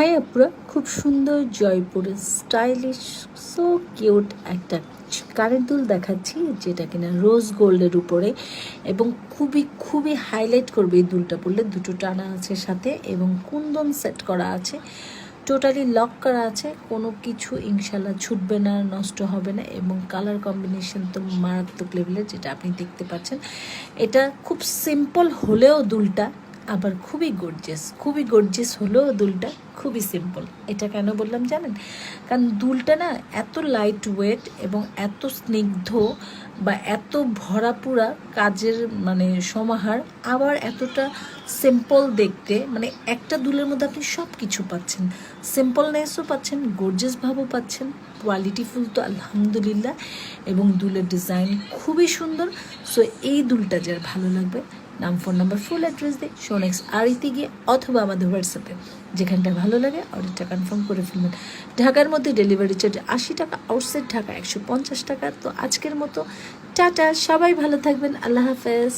High আপুরা, খুব সুন্দর জয়পুরের স্টাইলিশ সো কিউট একটা কানের দুল দেখাচ্ছি, যেটা কিনা রোজ গোল্ডের উপরে। এবং খুবই খুবই হাইলাইট করবে এই দুলটা পড়লে দুটো টানা আছে সাথে এবং কুন্দন সেট করা আছে। টোটালি লক করা আছে। কোনো কিছু ইনশাল্লাহ ছুটবে না, নষ্ট হবে না এবং কালার কম্বিনেশন তো মারাত্মক লেভেলের যেটা আপনি দেখতে পাচ্ছেন। এটা খুব সিম্পল হলেও দুলটা আবার খুবই গর্জেস খুবই গর্জেস হলেও দুলটা, খুবই সিম্পল এটা কেন বললাম জানেন? কারণ দুলটা না এত লাইট ওয়েট এবং এত স্নিগ্ধ বা এত ভরাপুরা কাজের মানে সমাহার, আবার এতটা সিম্পল দেখতে মানে একটা দুলের মধ্যে আপনি সব কিছু পাচ্ছেন। সিম্পলনেসও পাচ্ছেন গর্জেস ভাবও পাচ্ছেন কোয়ালিটিফুল তো আলহামদুলিল্লাহ এবং দুলের ডিজাইন খুবই সুন্দর। সো এই দুলটা যার ভালো লাগবে নাম, ফোন নাম্বার ফুল অ্যাড্রেস দিয়ে আর আড়িতে গিয়ে অথবা আমাদের হোয়াটসঅ্যাপে যেখানটা ভালো লাগে অর্ডারটা কনফার্ম করে ফেলবেন। ঢাকার মধ্যে ডেলিভারি চার্জ আশি টাকা আউটসাইড ঢাকা একশো পঞ্চাশ টাকা। তো আজকের মতো, টাটা, সবাই ভালো থাকবেন, আল্লাহ হাফেজ।